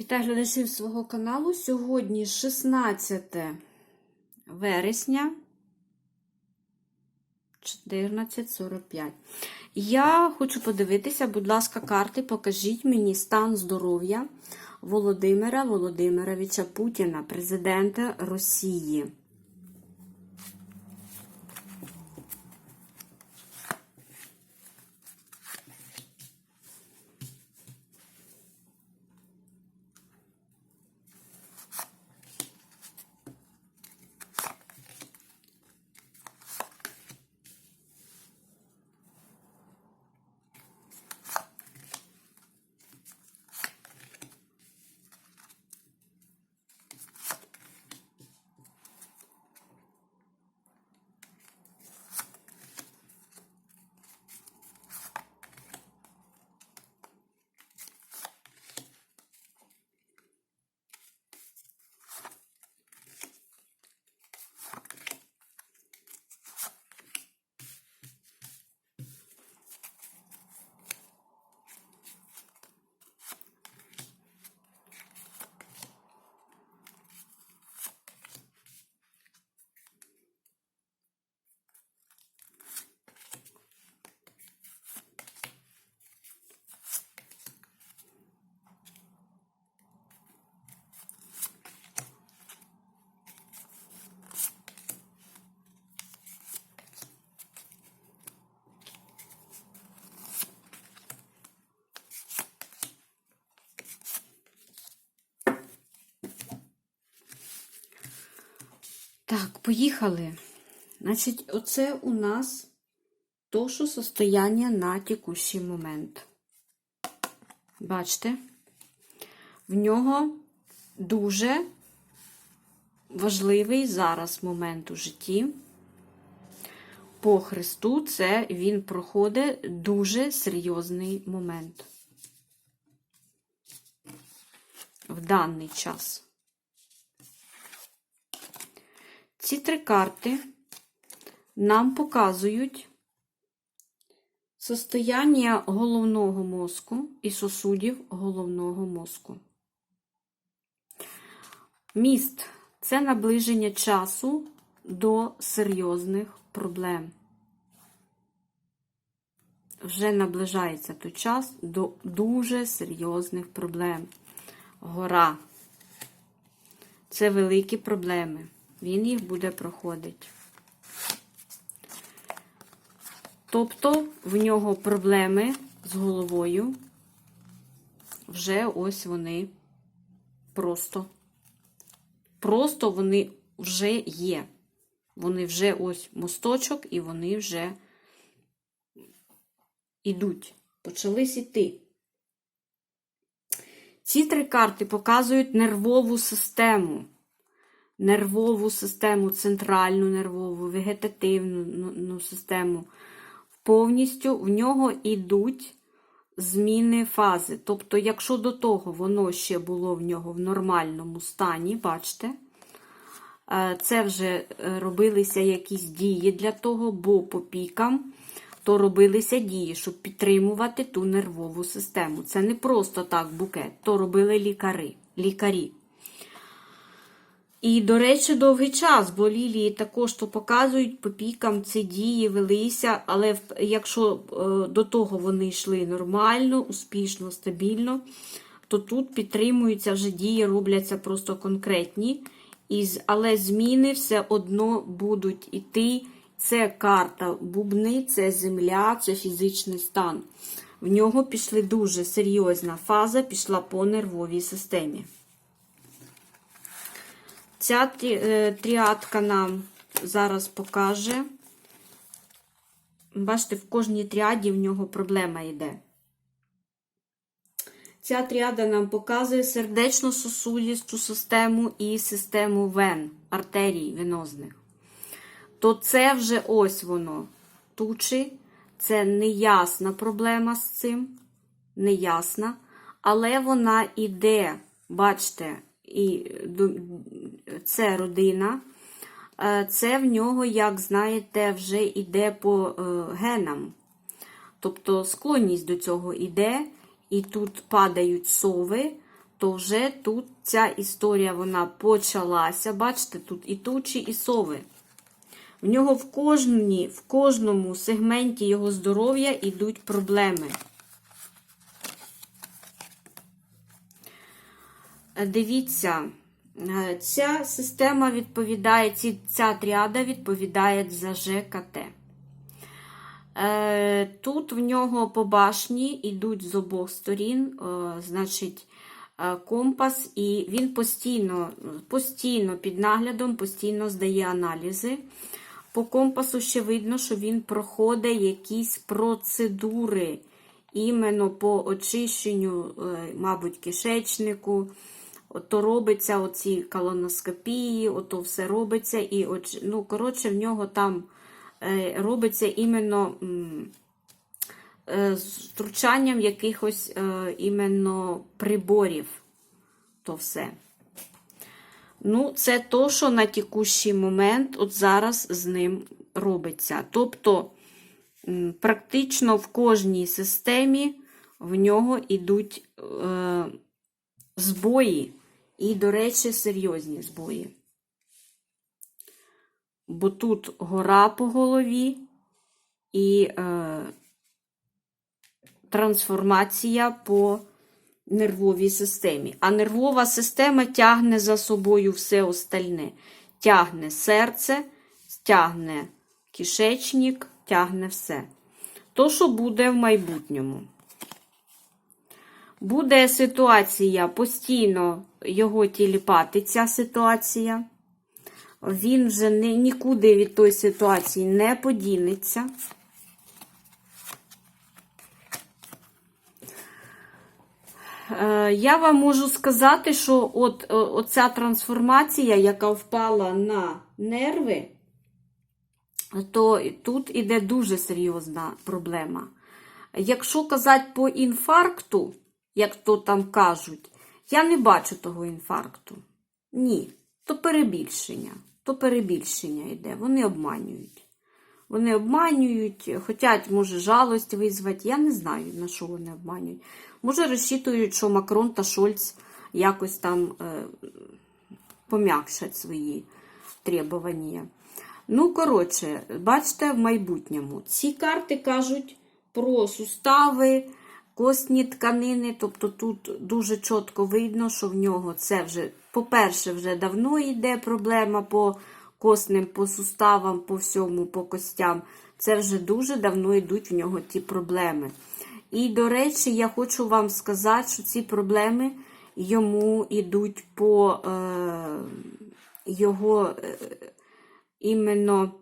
Вітаю глядачів свого каналу. Сьогодні 16 вересня 14.45. Я хочу подивитися, будь ласка, карти. Покажіть мені стан здоров'я Володимира Володимировича Путіна, президента Росії. Так, поїхали. Значить, оце у нас то, що состояння на текущий момент. Бачите? В нього дуже важливий зараз момент у житті. По Христу це він проходить дуже серйозний момент в даний час. Ці три карти нам показують состояння головного мозку і сосудів головного мозку. Міст це наближення часу до серйозних проблем. Вже наближається той час до дуже серйозних проблем. Гора. Це великі проблеми. Він їх буде проходити. Тобто в нього проблеми з головою. Вже ось вони просто. Просто вони вже є. Вони вже ось мосточок, і вони вже ідуть. Почались іти. Ці три карти показують нервову систему нервову систему, центральну нервову, вегетативну ну, систему. Повністю в нього йдуть зміни фази. Тобто, якщо до того воно ще було в нього в нормальному стані, бачите, це вже робилися якісь дії для того, бо по пікам то робилися дії, щоб підтримувати ту нервову систему. Це не просто так букет, то робили лікари, лікарі. І, до речі, довгий час, бо лілії також то показують по пікам ці дії велися, але якщо е, до того вони йшли нормально, успішно, стабільно, то тут підтримуються вже дії, робляться просто конкретні. Але зміни все одно будуть іти. Це карта бубни, це земля, це фізичний стан. В нього пішли дуже серйозна фаза, пішла по нервовій системі. Ця е, тріадка нам зараз покаже. Бачите, в кожній тріаді в нього проблема йде. Ця тріада нам показує сердечно-сосудисту систему і систему вен, артерій венозних. То це вже ось воно. Тучі, це неясна проблема з цим, неясна, але вона йде, бачите, і це родина, е, це в нього, як знаєте, вже йде по е, генам. Тобто склонність до цього йде, і тут падають сови, то вже тут ця історія вона почалася. Бачите, тут і тучі, і сови. В нього в, кожній, в кожному сегменті його здоров'я йдуть проблеми. Е, Дивіться, ця система відповідає, ця тріада відповідає за ЖКТ. Е, Тут в нього по башні йдуть з обох сторін, е, значить, е, компас, і він постійно, постійно під наглядом, постійно здає аналізи. По компасу ще видно, що він проходить якісь процедури іменно по очищенню, е, мабуть, кишечнику. То робиться оці колоноскопії, ото все робиться. І, ну, коротше, в нього там е, робиться іменно е, з втручанням якихось е, іменно приборів. То все. Ну, це то, що на текущий момент от зараз з ним робиться. Тобто, практично в кожній системі в нього йдуть збої, і, до речі, серйозні збої. Бо тут гора по голові і е, трансформація по нервовій системі. А нервова система тягне за собою все остальне. Тягне серце, тягне кишечник, тягне все. То, що буде в майбутньому. Буде ситуація, постійно його тіліпати, ця ситуація. Він вже не, нікуди від тої ситуації не подінеться. Е, Я вам можу сказати, що от е, оця трансформація, яка впала на нерви, то тут іде дуже серйозна проблема. Якщо казати по інфаркту, як то там кажуть, я не бачу того інфаркту. Ні, то перебільшення. То перебільшення йде. Вони обманюють. Вони обманюють, хочуть, може, жалость визвати. Я не знаю, на що вони обманюють. Може, розчитують, що Макрон та Шольц якось там е, пом'якшать свої требування. Ну, коротше, бачите, в майбутньому. Ці карти кажуть про сустави, костні тканини. Тобто тут дуже чітко видно, що в нього це вже, по-перше, вже давно йде проблема по костним, по суставам, по всьому, по костям. Це вже дуже давно йдуть в нього ті проблеми. І, до речі, я хочу вам сказати, що ці проблеми йому йдуть по е, його е, іменно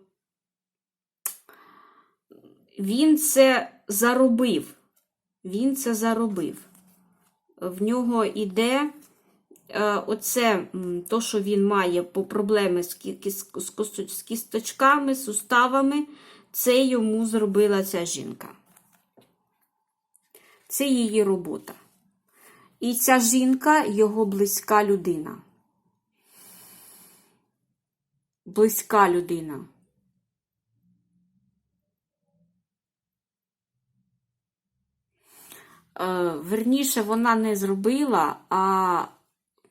він це заробив. Він це заробив. В нього йде е, оце, то, що він має по проблеми з, кі- з кісточками, суставами, це йому зробила ця жінка. Це її робота. І ця жінка його близька людина. Близька людина. Верніше, вона не зробила, а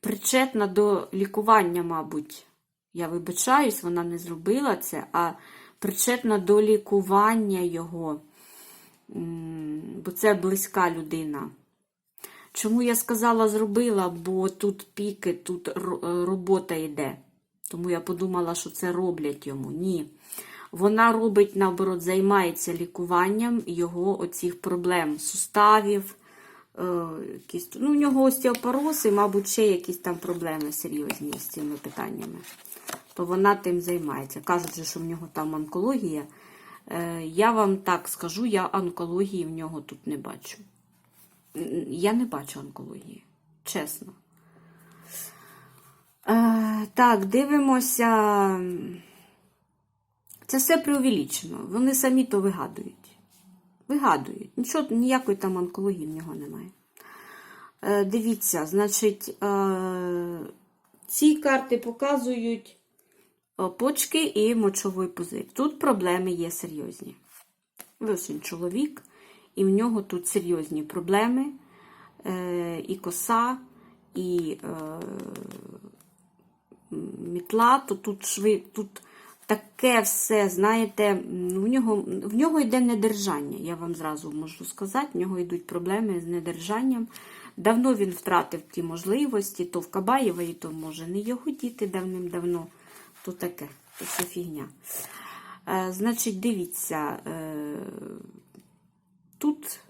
причетна до лікування, мабуть. Я вибачаюсь, вона не зробила це, а причетна до лікування його. Бо це близька людина. Чому я сказала зробила, бо тут піки, тут е, робота йде. Тому я подумала, що це роблять йому. Ні. Вона робить, наоборот, займається лікуванням його оцих проблем, суставів, е, якісь, ну, у нього остеопороз і, мабуть, ще якісь там проблеми серйозні з цими питаннями. То вона тим займається. Кажуть, же, що в нього там онкологія. Е, я вам так скажу, я онкології в нього тут не бачу. Я не бачу онкології, чесно. Е, так, дивимося. Це все преувеличено. Вони самі то вигадують. Вигадують. Нічого, ніякої там онкології в нього немає. Е, дивіться, значить, е, ці карти показують е, почки і мочовий пузир. Тут проблеми є серйозні. Ось він чоловік, і в нього тут серйозні проблеми. Е, і коса, і е, мітла, то тут шви, тут таке все, знаєте, в нього, в нього йде недержання, я вам зразу можу сказати, в нього йдуть проблеми з недержанням. Давно він втратив ті можливості, то в Кабаєвої, то може не його діти давним-давно, то таке, то все фігня. Е, значить, дивіться, е, тут,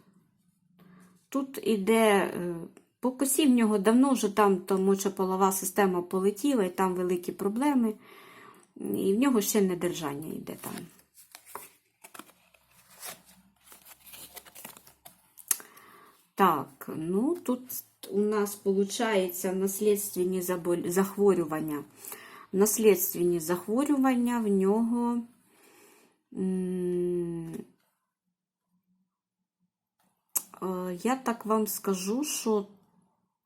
тут іде. е, по косі в нього давно вже там то мочополова система полетіла, і там великі проблеми. І в нього ще недержання йде там. Так, ну тут у нас получається наслідственні захворювання. Наслідственні захворювання в нього. е, Я так вам скажу, що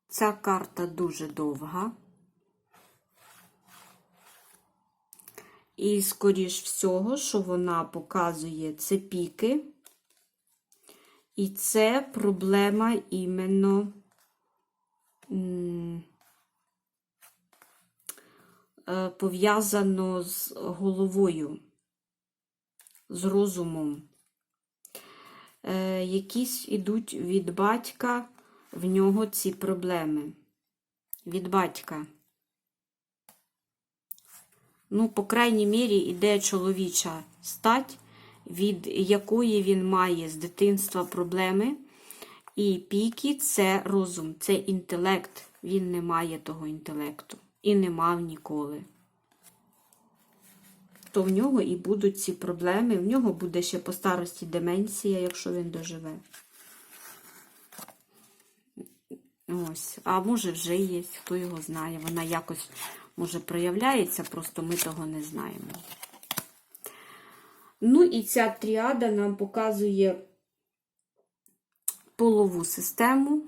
ця карта дуже довга. І, скоріш всього, що вона показує це піки. І це проблема іменно е, пов'язано з головою, з розумом. Е, Якісь ідуть від батька в нього ці проблеми. Від батька. Ну, по крайній мірі, іде чоловіча стать, від якої він має з дитинства проблеми. І піки це розум, це інтелект. Він не має того інтелекту. І не мав ніколи. То в нього і будуть ці проблеми. В нього буде ще по старості деменція, якщо він доживе. Ось, а може вже є, хто його знає. Вона якось, може, проявляється, просто ми того не знаємо. Ну і ця тріада нам показує полову систему.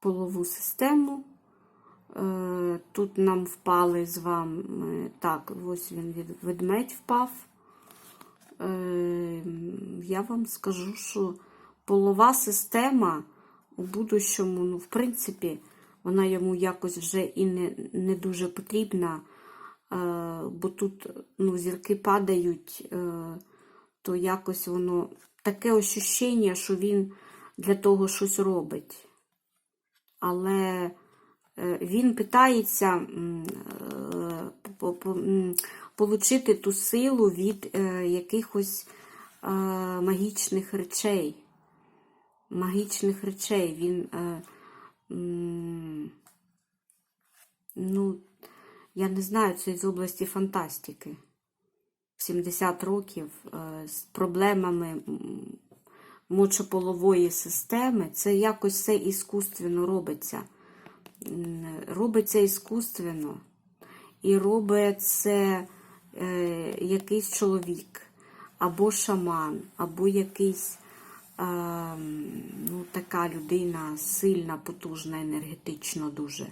Полову систему. Е, Тут нам впали з вами, так, ось він від ведмедь впав. Е, Я вам скажу, що полова система у будущому, ну, в принципі, вона йому якось вже і не, не дуже потрібна, е, бо тут ну, зірки падають, е, то якось воно таке ощущення, що він для того щось робить. Але е, він питається получити ту силу від якихось магічних речей магічних речей. Він, ну, я не знаю, це з області фантастики. 70 років е, з проблемами мочополової системи. Це якось все іскусственно робиться. Робиться іскусственно. І робить це якийсь чоловік, або шаман, або якийсь ну, така людина сильна, потужна, енергетично дуже.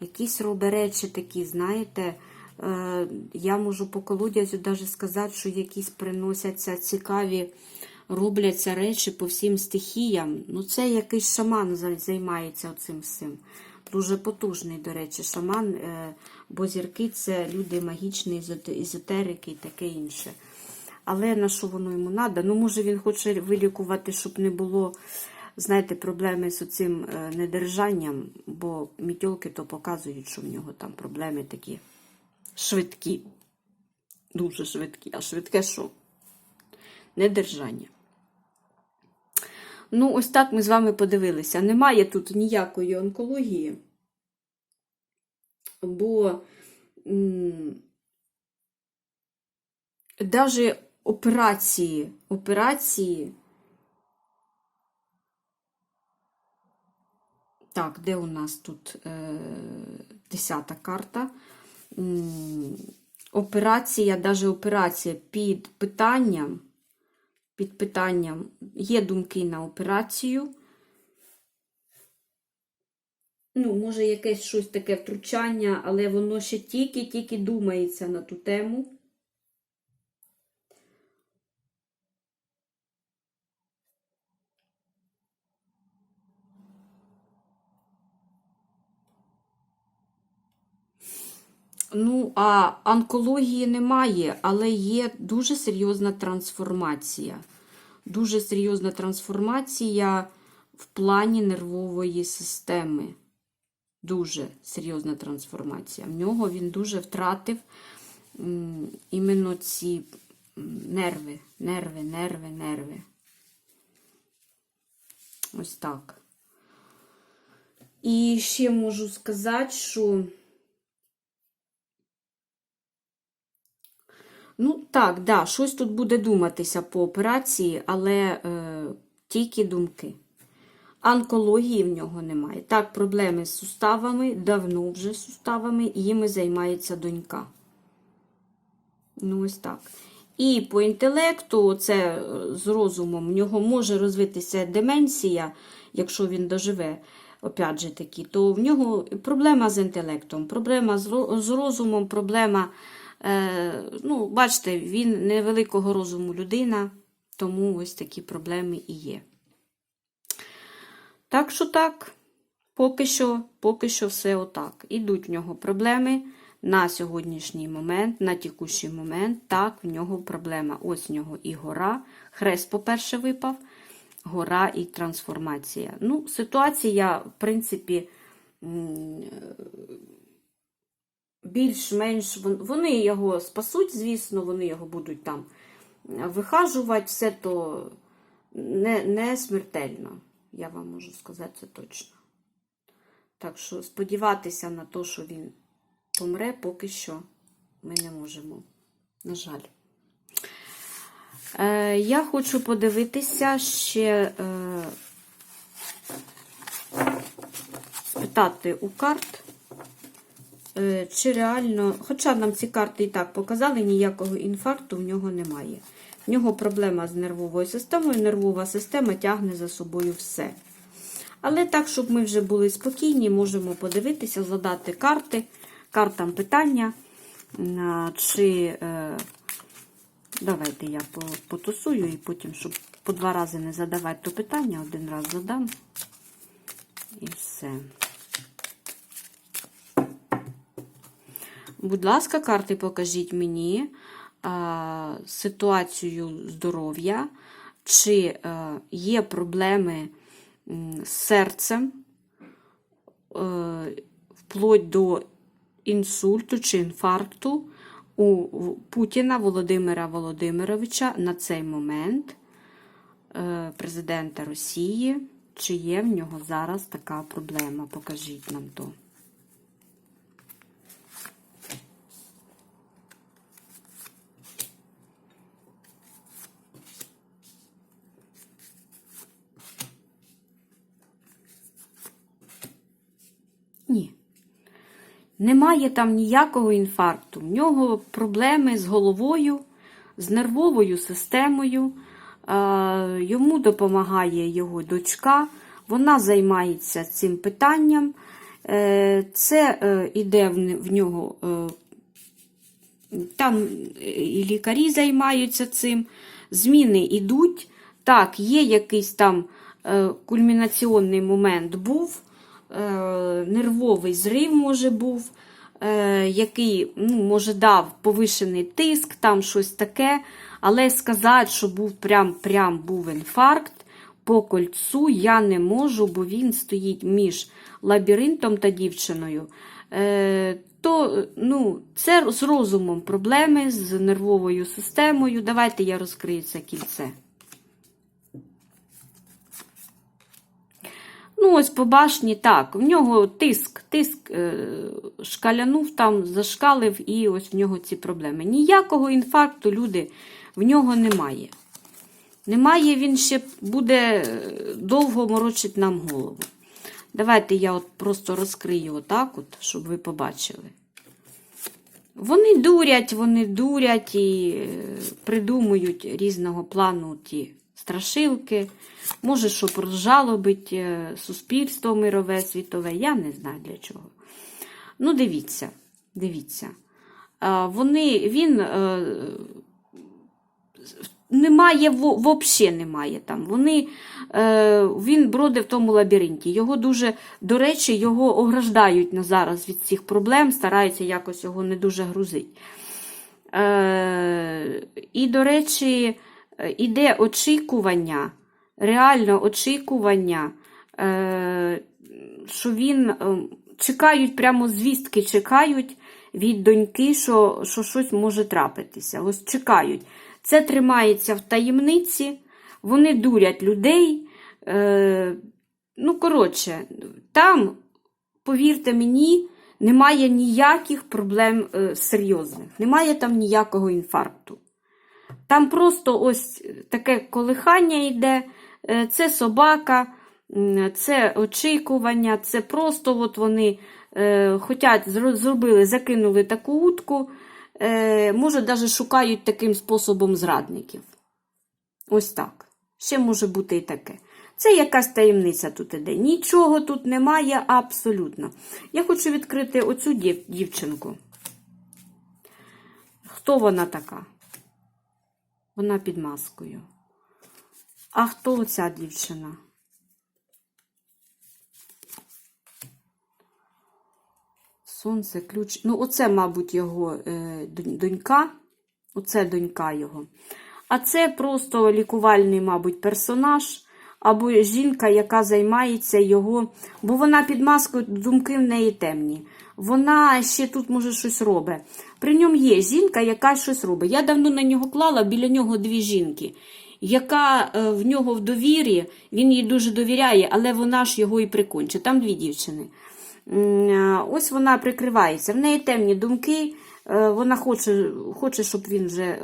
Якісь робить речі такі, знаєте, е, я можу по колодязю навіть сказати, що якісь приносяться цікаві, робляться речі по всім стихіям. Ну, це якийсь шаман займається цим всім. Дуже потужний, до речі, шаман, е, бо зірки це люди магічні, езоте- езотерики і таке інше. Але на що воно йому треба? Ну, може, він хоче вилікувати, щоб не було, знаєте, проблеми з цим недержанням, бо мітьолки то показують, що в нього там проблеми такі швидкі. Дуже швидкі. А швидке що? Недержання. Ну, ось так ми з вами подивилися. Немає тут ніякої онкології, бо даже операції, операції. Так, де у нас тут е, десята карта? Операція, даже операція під питанням, під питанням є думки на операцію. Ну, може, якесь щось таке втручання, але воно ще тільки-тільки думається на ту тему. Ну, а онкології немає, але є дуже серйозна трансформація. Дуже серйозна трансформація в плані нервової системи. Дуже серйозна трансформація. В нього він дуже втратив іменно ці нерви, нерви, нерви, нерви. Ось так. І ще можу сказати, що. Ну, так, да, щось тут буде думатися по операції, але е, тільки думки. Онкології в нього немає. Так, проблеми з суставами, давно вже з суставами, їми займається донька. Ну, ось так. І по інтелекту, це е, з розумом, в нього може розвитися деменція, якщо він доживе, опять же таки, то в нього проблема з інтелектом, проблема з розумом, проблема. Е, ну, бачите, він невеликого розуму людина, тому ось такі проблеми і є. Так що так, поки що, поки що все отак. Ідуть в нього проблеми на сьогоднішній момент, на текущий момент. Так, в нього проблема. Ось в нього і гора. Хрест, по-перше, випав. Гора і трансформація. Ну, ситуація, в принципі, більш-менш вони його спасуть, звісно, вони його будуть там вихажувати, все то не, не смертельно, я вам можу сказати це точно. Так що сподіватися на те, що він помре, поки що ми не можемо. На жаль. Е, я хочу подивитися ще е, спитати у карт. Е, Чи реально, хоча нам ці карти і так показали, ніякого інфаркту в нього немає. В нього проблема з нервовою системою, нервова система тягне за собою все. Але так, щоб ми вже були спокійні, можемо подивитися, задати карти, картам питання. Чи е, давайте я потусую і потім, щоб по два рази не задавати то питання, один раз задам. І все. Будь ласка, карти, покажіть мені а, ситуацію здоров'я, чи а, є проблеми з серцем, е, вплоть до інсульту чи інфаркту у Путіна Володимира Володимировича на цей момент, е, президента Росії. Чи є в нього зараз така проблема? Покажіть нам то. Ні. Немає там ніякого інфаркту. В нього проблеми з головою, з нервовою системою. Йому допомагає його дочка. Вона займається цим питанням. Е, Це е, іде в нього. е, Там і лікарі займаються цим. Зміни йдуть. Так, є якийсь там кульмінаційний момент був нервовий зрив, може, був, е, який, ну, може, дав повишений тиск, там щось таке. Але сказати, що був прям, прям був інфаркт по кольцу, я не можу, бо він стоїть між лабіринтом та дівчиною. Е, то ну, це з розумом проблеми, з нервовою системою. Давайте я розкрию це кільце. Ну, ось по башні так. В нього тиск, тиск е, шкалянув там, зашкалив, і ось в нього ці проблеми. Ніякого інфаркту, люди, в нього немає. Немає, він ще буде е, довго морочить нам голову. Давайте я от просто розкрию отак, от, щоб ви побачили. Вони дурять, вони дурять і е, придумують різного плану ті страшилки. Може, щоб розжалобить е, суспільство мирове, світове, я не знаю для чого. Ну, дивіться, дивіться. Вони, він е, немає, взагалі немає там. Вони, е, він бродить в тому лабіринті. Його дуже, до речі, його ограждають на зараз від цих проблем, стараються якось його не дуже грузити. Е, і, до речі, іде очікування, реально очікування, е, що він е, чекають, прямо звістки чекають від доньки, що, що щось може трапитися. Ось чекають. Це тримається в таємниці, вони дурять людей. Е, ну, коротше, там, повірте мені, немає ніяких проблем е, серйозних, немає там ніякого інфаркту. Там просто ось таке колихання йде, е, це собака, це очікування, це просто от вони е, зробили, закинули таку утку, е, може, навіть шукають таким способом зрадників. Ось так. Ще може бути і таке. Це якась таємниця тут іде. Нічого тут немає абсолютно. Я хочу відкрити оцю дів- дівчинку. Хто вона така? Вона під маскою. А хто оця дівчина? Сонце, ключ. Ну, оце, мабуть, його е, донька. Оце донька його. А це просто лікувальний, мабуть, персонаж. Або жінка, яка займається його, бо вона під маскою, думки в неї темні. Вона ще тут, може, щось робить. При ньому є жінка, яка щось робить. Я давно на нього клала біля нього дві жінки, яка е, в нього в довірі, він їй дуже довіряє, але вона ж його і прикончить. Там дві дівчини. Ось вона прикривається. В неї темні думки. е, Вона хоче, хоче, щоб він вже, е,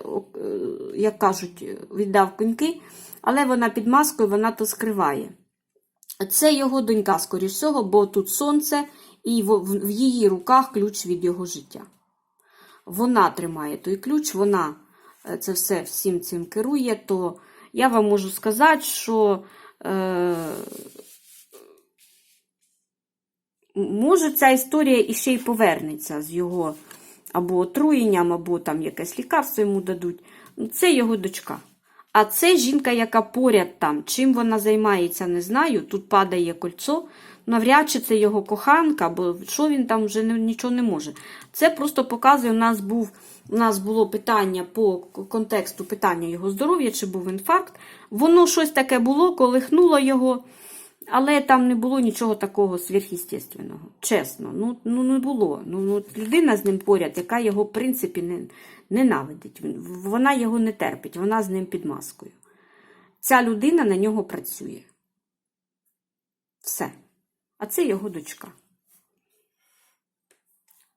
як кажуть, віддав коньки, але вона під маскою, вона то скриває. Це його донька, скоріш всього, бо тут сонце, і в, її руках ключ від його життя. Вона тримає той ключ, вона е, це все всім цим керує, то я вам можу сказати, що е, може ця історія іще й повернеться з його або отруєнням, або там якесь лікарство йому дадуть. Ну, Це його дочка. А це жінка, яка поряд там. Чим вона займається, не знаю. Тут падає кольцо. Навряд чи це його коханка, бо що він там вже нічого не може. Це просто показує, у нас був. У нас було питання по контексту питання його здоров'я, чи був інфаркт. Воно щось таке було, колихнуло його, але там не було нічого такого сверхъестественного. Чесно, ну, ну не було. Ну, ну, людина з ним поряд, яка його, в принципі, не, ненавидить. Вона його не терпить, вона з ним під маскою. Ця людина на нього працює. Все. А це його дочка.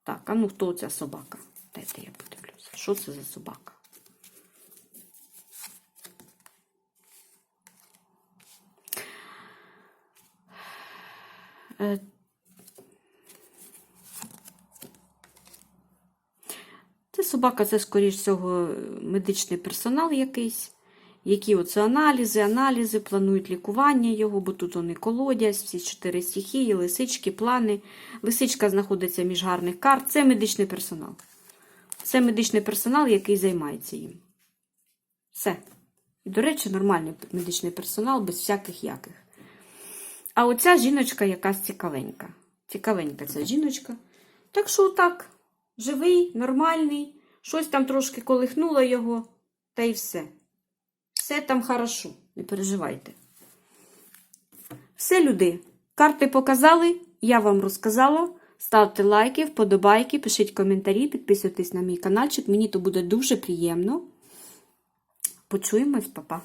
Так, а ну хто ця собака? Дайте я подивлюся. Що це за собака? Це собака, це, скоріш всього, медичний персонал якийсь. Які оце аналізи, аналізи, планують лікування його, бо тут вони колодязь, всі чотири стихії, лисички, плани. Лисичка знаходиться між гарних карт. Це медичний персонал. Це медичний персонал, який займається їм. Все. І, до речі, нормальний медичний персонал, без всяких яких. А оця жіночка якась цікавенька. Цікавенька ця жіночка. Так що так, живий, нормальний, щось там трошки колихнуло його, та й все. Все там хорошо, не переживайте. Все, люди, карти показали, я вам розказала. Ставте лайки, вподобайки, пишіть коментарі, підписуйтесь на мій каналчик. Мені то буде дуже приємно. Почуємось, папа.